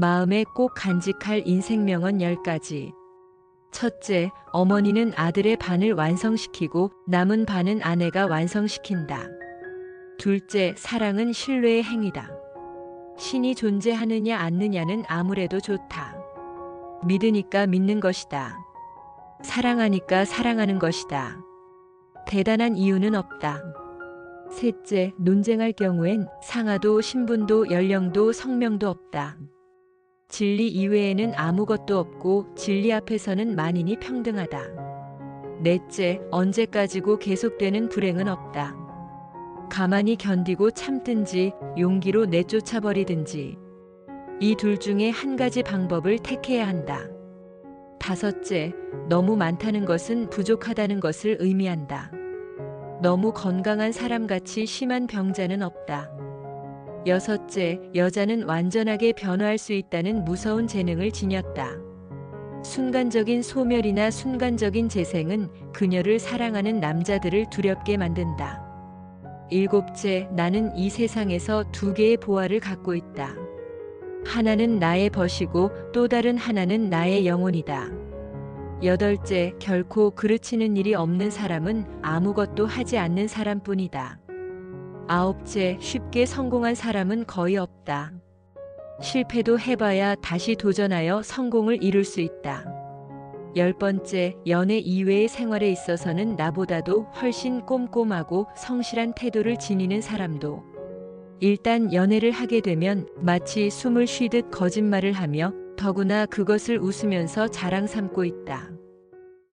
마음에 꼭 간직할 인생명언 10가지. 첫째, 어머니는 아들의 반을 완성시키고 남은 반은 아내가 완성시킨다. 둘째, 사랑은 신뢰의 행위다. 신이 존재하느냐 않느냐는 아무래도 좋다. 믿으니까 믿는 것이다. 사랑하니까 사랑하는 것이다. 대단한 이유는 없다. 셋째, 논쟁할 경우엔 상하도 신분도 연령도 성명도 없다. 진리 이외에는 아무것도 없고 진리 앞에서는 만인이 평등하다. 넷째, 언제까지고 계속되는 불행은 없다. 가만히 견디고 참든지 용기로 내쫓아버리든지 이 둘 중에 한 가지 방법을 택해야 한다. 다섯째, 너무 많다는 것은 부족하다는 것을 의미한다. 너무 건강한 사람같이 심한 병자는 없다. 여섯째, 여자는 완전하게 변화할 수 있다는 무서운 재능을 지녔다. 순간적인 소멸이나 순간적인 재생은 그녀를 사랑하는 남자들을 두렵게 만든다. 일곱째, 나는 이 세상에서 두 개의 보화를 갖고 있다. 하나는 나의 벗이고 또 다른 하나는 나의 영혼이다. 여덟째, 결코 그르치는 일이 없는 사람은 아무것도 하지 않는 사람뿐이다. 아홉째, 쉽게 성공한 사람은 거의 없다. 실패도 해봐야 다시 도전하여 성공을 이룰 수 있다. 열 번째, 연애 이외의 생활에 있어서는 나보다도 훨씬 꼼꼼하고 성실한 태도를 지니는 사람도 일단 연애를 하게 되면 마치 숨을 쉬듯 거짓말을 하며 더구나 그것을 웃으면서 자랑 삼고 있다.